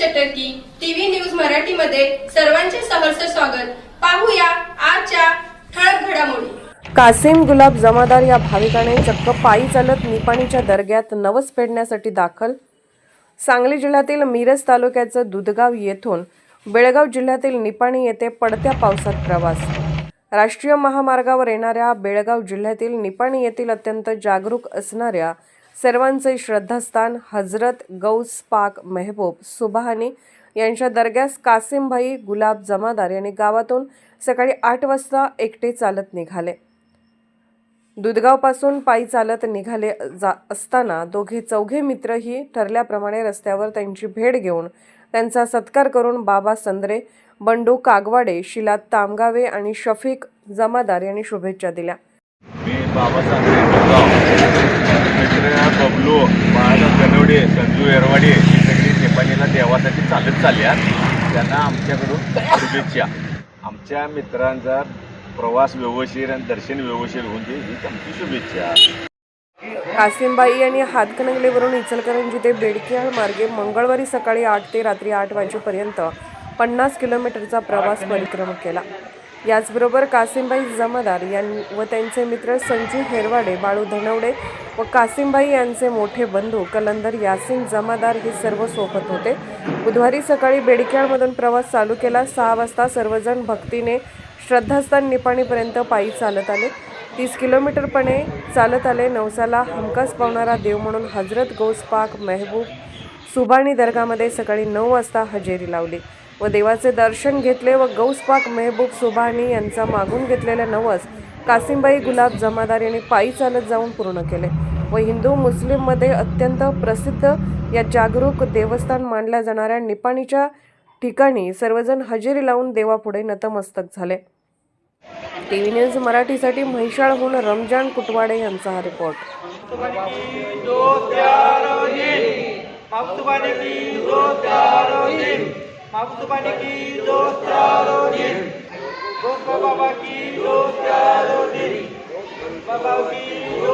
चटर्की TV news मराठीमध्ये सर्वांचे सहर्ष स्वागत. पाहूया आजच्या ठळक घडामोडी. कासिम गुलाब जमादार या भाविकाने चक्क पायी चालत निपाणीच्या दर्ग्यात नवस फेडण्यासाठी दाखल. सांगली जिल्ह्यातील मिरज तालुक्याचं दुधगाव येथून बेळगाव जिल्ह्यातील निपाणी येथे पडत्या पावसात प्रवास. राष्ट्रीय महामार्गावर येणाऱ्या बेळगाव जिल्ह्यातील निपाणी येथील अत्यंत जागरूक असणाऱ्या सर्वांचे श्रद्धास्थान हजरत गौस पाक मेहबूब सुबहानी यांच्या दर्ग्यास कासिमभाई गुलाब जमादार यांनी गावातून सकाळी आठ वाजता एकटे चालत निघाले. दुधगावपासून पायी चालत निघाले जा असताना दोघे चौघे मित्रही ठरल्याप्रमाणे रस्त्यावर त्यांची भेट घेऊन त्यांचा सत्कार करून बाबा संद्रे बंडू कागवाडे शिला तामगावे आणि शफीक जमादार यांनी शुभेच्छा दिल्या. मी मित्र बबलू महाराज गणवडे संजू एरवाडे ही सगळी नेपाळीला देवासाठी चालत चालल्यात त्यांना आमच्याकडून शुभेच्छा. आमच्या मित्रांचा प्रवास व्यवस्थित आणि दर्शन व्यवस्थित होऊन दे हीच आमची शुभेच्छा. कासिमबाई यांनी हातकणंगलेवरून इचलकरंजी ते बेडकियाळ मार्गे मंगळवारी सकाळी आठ ते रात्री आठ वाजेपर्यंत पन्नास किलोमीटरचा प्रवास परिक्रम केला. याचबरोबर कासिमबाई जमादार यां व त्यांचे मित्र संजीव हेरवाडे बाळू धनवडे व कासिमबाई यांचे मोठे बंधू कलंदर यासिन जमादार हे सर्व सोबत होते. बुधवारी सकाळी बेडकियाळमधून प्रवास चालू केला. सहा वाजता सर्वजण भक्तीने श्रद्धास्थान निपाणीपर्यंत पायी चालत आले. तीस किलोमीटरपणे चालत आले. नवसाला हमखास पावणारा देव म्हणून हजरत गौस पाक मेहबूब सुबाणी दर्गामध्ये सकाळी नऊ वाजता हजेरी लावली. व देवाचे दर्शन घेतले व गौसपाक मेहबूब सुभानी यांचा मागून घेतलेले नवस कासिमबाई गुलाब जमादार यांनी पायी चालत जाऊन पूर्ण केले व हिंदू मुस्लिममध्ये अत्यंत प्रसिद्ध या जागरूक देवस्थान मानल्या जाणाऱ्या निपाणीच्या ठिकाणी सर्वजण हजेरी लावून देवापुढे नतमस्तक झाले. टीव्ही न्यूज मराठीसाठी म्हैशाळहून रमजान कुटवाडे यांचा हा रिपोर्ट. महबूबाने की दो चारो दिन महबूबाने की दो चारो दिन दोस्त बाबा की दो चारो दिन बाबा की दो